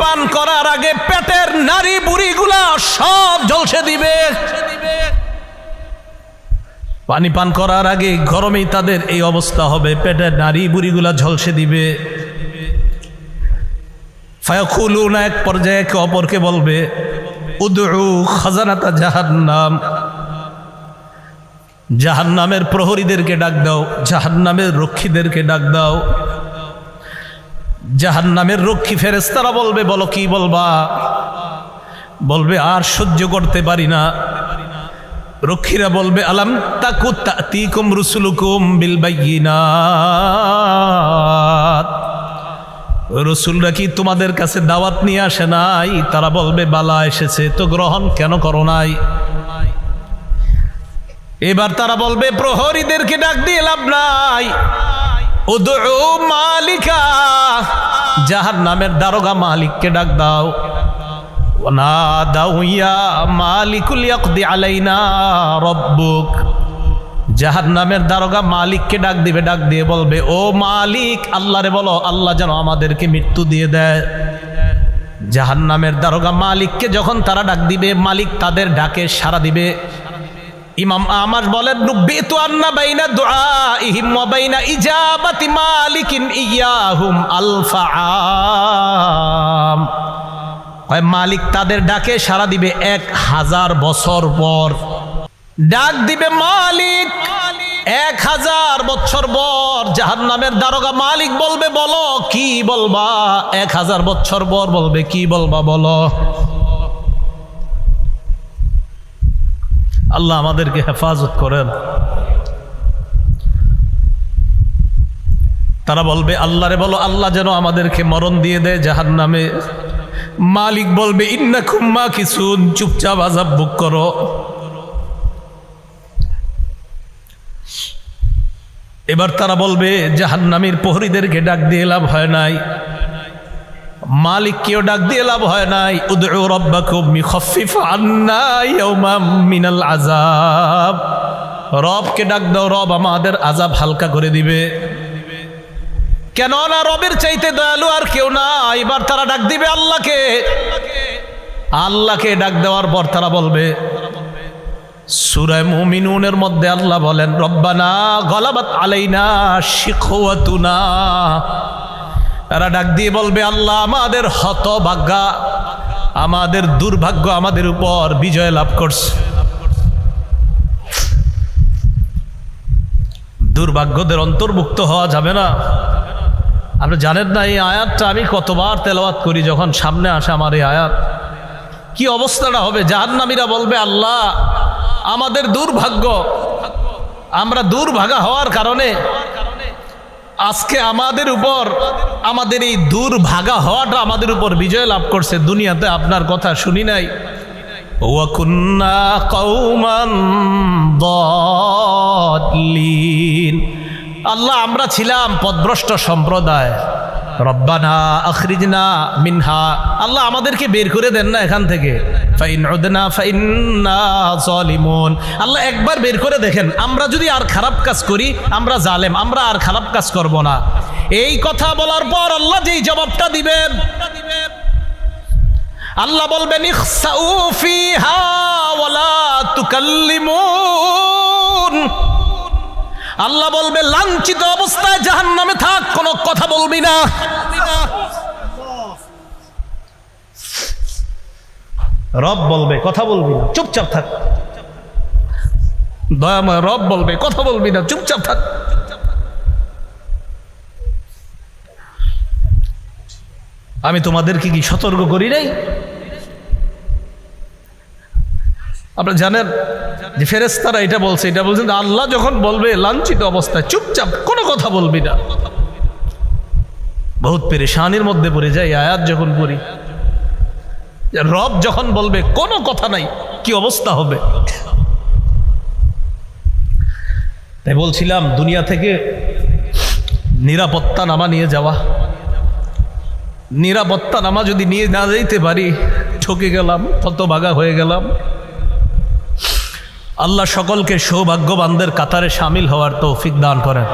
পান করার আগে পেটের নারী বুড়িগুলা সব জলসে দিবে। পানি পান করার আগে গরমেই তাদের এই অবস্থা হবে, পেটের নারী বুড়িগুলা ঝলসে দিবে। ফায়াকুলুনা, এক পর্যায়ে একে অপরকে বলবে উদু খাজানাতা জাহান্নাম। জাহান্নামের প্রহরীদেরকে ডাক দাও, জাহান্নামের রক্ষীদেরকে ডাক দাও। জাহান্নামের রক্ষী ফেরেস্তারা বলবে, বলো কি বলবা? বলবে, আর সহ্য করতে পারি না। রক্ষীরা বলবে, আলাম তাকু তাতিকুম রুসুলুকুম বিল বাইয়িনাত। রসুলরা কি তোমাদের কাছে দাওয়াত নিয়ে আসে নাই? তারা বলবে, বালা এসেছে, তো গ্রহণ কেন করো নাই? এবার তারা বলবে, প্রহরীদেরকে ডাক দিয়ে লাভ নাই। মালিকা যাহার নামের দারোগা মালিককে ডাক দাও। না দাও ইয়া মালিকুল ইয়াকদি আলাইনা রব্বুক। জাহার নামের দারোগা মালিককে ডাক দিবে, ডাক দিয়ে বলবে, ও মালিক, আল্লাহরে বলো, আল্লাহ যেন আমাদেরকে মৃত্যু দিয়ে দেয়। জাহান নামের দারোগা মালিককে যখন তারা ডাক দিবে, মালিক তাদের ডাকে সাড়া দিবে। ইমাম আমার বলেন, নুব্বিতু আন্না বাইনা দুআইহিম ওয়া বাইনা ইজাবাতি মালিকিন ইয়াহুম আলফাআম। হয় মালিক তাদের ডাকে, সারা দিবে এক হাজার বছর পর। ডাক দিবে, মালিক, এক হাজার বছর পর। জাহান নামের দারোগা মালিক বলবে, বলো, কি বলবা? এক হাজার বছর পর বলবে, কি বলবা বলো? আল্লাহ আমাদেরকে হেফাজত করেন। তারা বলবে, আল্লাহরে বলো, আল্লাহ যেন আমাদেরকে মরণ দিয়ে দেয় জাহান নামে মালিক বলবে ইন্না খুম্মা কিছু চুপচাপ আজাব বুক করো। এবার তারা বলবে, জাহান্নামীর প্রহরীদেরকে ডাক দিয়ে লাভ হয় নাই। মালিককেও ডাক দিয়ে লাভ হয় নাই। উদউ রব্বাকুম মিখাফফিফ আন্না মিনাল আযাব। রবকে ডাক দাও, রব আমাদের আজাব হালকা করে দিবে। কেন না রবের চাইতে দয়ালু আর কেউ না এবার তারা ডাক দিবে আল্লাহকে। আল্লাহকে ডাক দেওয়ার পর তারা বলবে সুরায় মুমিনুনের মধ্যে আল্লাহ বলেন, রব্বানা গলাবাত আলাইনা শিখওয়াতুনা তারা ডাক দিয়ে বলবে, আল্লাহ আমাদের হতভাগ্যা। আমাদের দুর্ভাগ্য আমাদের উপর বিজয় লাভ করছে। দুর্ভাগ্যদের অন্তর্ভুক্ত হওয়া যাবে না। আপনি জানেন না, এই আয়াতটা আমি কতবার তেলাওয়াত করি যখন সামনে আসে আমার এই আয়াত। কি অবস্থাটা হবে? জাহান্নামীরা বলবে, আল্লাহ, আমাদের দুর্ভাগ্য। আমরা দুর্ভাগা হওয়ার কারণে আজকে আমাদের উপর, আমাদের এই দূর ভাগা হওয়াটা আমাদের উপর বিজয় লাভ করছে দুনিয়াতে, আপনার কথা শুনি নাই। কৌমান আল্লাহ, আমরা ছিলাম পদভ্রষ্ট সম্প্রদায়। রব্বানা আখরিজনা মিনহা। আল্লাহ আমাদেরকে বের করে দেন না এখান থেকে। আল্লাহ একবার বের করে দেখেন, আমরা যদি আর খারাপ কাজ করি, আমরা জালেম, আমরা আর খারাপ কাজ করব না। এই কথা বলার পর আল্লাহ যেই জবাবটা দিবেন, আল্লাহ বলবেন, ইখসাউ ফিহা ওয়ালা তুকাল্লিমুন। আল্লাহ বলবে, লাঞ্ছিত অবস্থায় জাহান নামে থাক, কোনো কথা বলবি না। রব বলবে, কথা বলবি না, চুপচাপ থাক। দয়াময় রব বলবে, কথা বলবি না, চুপচাপ থাক। আমি তোমাদেরকে কি সতর্ক করি নাই? আপনারা জানেন যে ফেরেস্তারা এটা বলছে, এটা বলছেন, আল্লাহ যখন বলবে লাঞ্ছিত অবস্থায়, চুপচাপ কোনো কথা বলবি না। বহুত পেরেশানির মধ্যে পড়ে যায় আয়াত যখন পড়ি। রব যখন বলবে, কোনো কথা নাই, কি অবস্থা হবে? তাই বলছিলাম, দুনিয়া থেকে নিরাপত্তা নামা নিয়ে যাওয়া। নিরাপত্তা নামা যদি নিয়ে না যাইতে পারি, ঠকে গেলাম হতভাগা হয়ে গেলাম। আল্লাহ সকলকে সৌভাগ্যবানদের কাতারে সামিল হওয়ার তৌফিক দান করেন।